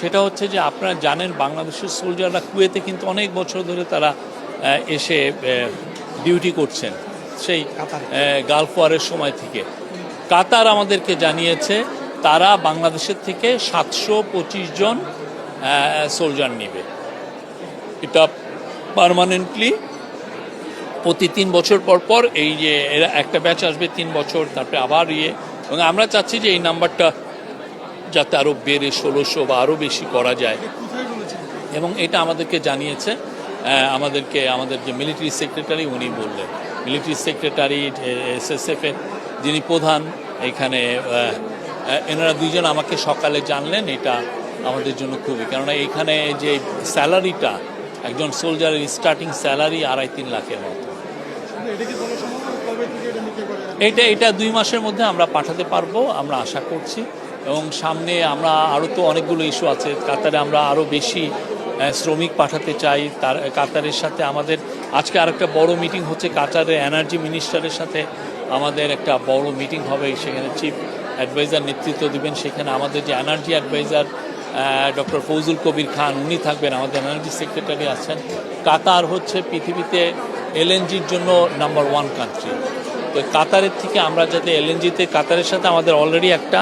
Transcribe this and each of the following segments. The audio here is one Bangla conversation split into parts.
সেটা হচ্ছে যে আপনারা জানেন বাংলাদেশের সোলজাররা কুয়েতে কিন্তু অনেক বছর ধরে তারা এসে ডিউটি করছেন সেই। গালফ ওয়ারের সময় থেকে কাতার আমাদেরকে জানিয়েছে তারা বাংলাদেশের থেকে সাতশো পঁচিশ জন সোলজার নেবে এটা পারমানেন্টলি প্রতি তিন বছর পর পর এই যে এরা একটা ব্যাচ আসবে তিন বছর, তারপরে আবার ইয়ে এবং আমরা চাচ্ছি যে এই নাম্বারটা যাতে আরও বেড়ে ষোলোশো বা আরও বেশি করা যায়। এবং এটা আমাদেরকে জানিয়েছে আমাদেরকে, আমাদের যে মিলিটারি সেক্রেটারি উনি বললেন। মিলিটারি সেক্রেটারি এসএসএফ এর যিনি প্রধান, এখানে এনারা দুইজন আমাকে সকালে জানলেন, এটা আমাদের জন্য খুবই। কেননা এখানে যে স্যালারিটা, একজন সোলজারের স্টার্টিং স্যালারি আড়াই তিন লাখের মতো। এটা এটা দুই মাসের মধ্যে আমরা পাঠাতে পারব, আমরা আশা করছি। এবং সামনে আমরা আরও তো অনেকগুলো ইস্যু আছে। কাতারে আমরা আরও বেশি শ্রমিক পাঠাতে চাই। তার, কাতারের সাথে আমাদের, আজকে আরেকটা বড় মিটিং হচ্ছে কাতারের এনার্জি মিনিস্টারের সাথে আমাদের একটা বড় মিটিং হবে। সেখানে চিফ অ্যাডভাইজার নেতৃত্ব দিবেন। সেখানে আমাদের যে energy adviser doctor Fouzul Kabir Khan, উনি থাকবেন। আমাদের এনার্জি সেক্রেটারি আছেন। কাতার হচ্ছে পৃথিবীতে এলএনজির জন্য নাম্বার ওয়ান কান্ট্রি তো কাতারের থেকে আমরা যাতে এলএনজিতে, কাতারের সাথে আমাদের অলরেডি একটা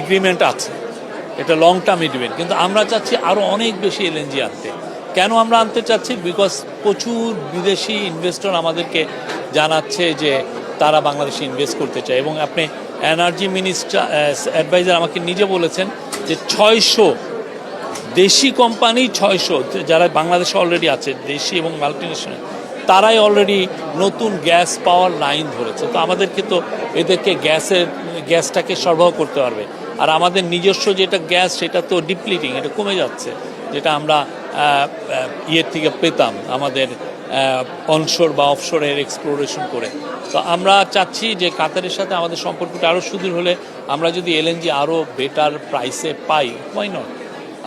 এগ্রিমেন্ট আছে। এটা লং টার্ম এগ্রিমেন্ট কিন্তু আমরা চাচ্ছি আরও অনেক বেশি এলএনজি আনতে। কেন আমরা আনতে চাচ্ছি? বিকজ প্রচুর বিদেশি ইনভেস্টর আমাদেরকে জানাচ্ছে যে তারা বাংলাদেশে ইনভেস্ট করতে চায়। এবং আপনি এনার্জি মিনিস্টার অ্যাডভাইজার আমাকে নিজে বলেছেন যে ছয়শো দেশি কোম্পানি ছয়শো, যারা বাংলাদেশে অলরেডি আছে, দেশি এবং মাল্টিনেশনাল তারাই অলরেডি নতুন গ্যাস পাওয়ার লাইন ধরেছে। তো আমাদেরকে তো এদেরকে গ্যাসের, গ্যাসটাকে সরবরাহ করতে পারবে। আর আমাদের নিজস্ব যেটা গ্যাস সেটা তো ডিপ্লিটিং এটা কমে যাচ্ছে, যেটা আমরা ইয়ের থেকে পেতাম আমাদের অনশোর বা অফশোরের এক্সপ্লোরেশন করে। তো আমরা চাচ্ছি যে কাতারের সাথে আমাদের সম্পর্কটা আরও সুদূর হলে আমরা যদি এলএনজি আরও বেটার প্রাইসে পাই ওয়াই নট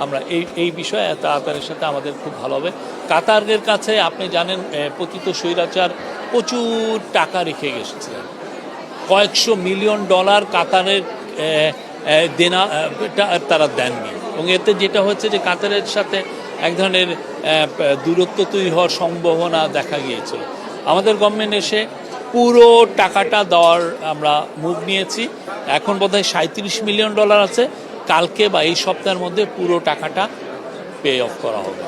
আমরা এই এই বিষয়ে কাতারের সাথে আমাদের খুব ভালো হবে। কাতারের কাছে আপনি জানেন পতিত স্বৈরাচার প্রচুর টাকা রেখে গেছিলেন। কয়েকশো মিলিয়ন ডলার কাতারের দেনা তারা দেননি। এবং এতে যেটা হচ্ছে যে কাতারের সাথে এক ধরনের দূরত্ব তৈরি হওয়ার সম্ভাবনা দেখা গিয়েছিল। আমাদের গভর্নমেন্ট এসে পুরো টাকাটা দেওয়ার আমরা মুখ নিয়েছি। এখন বোধহয় সাঁত্রিশ মিলিয়ন ডলার আছে। কালকে বা এই সপ্তাহের মধ্যে পুরো টাকাটা পে অফ করা হবে।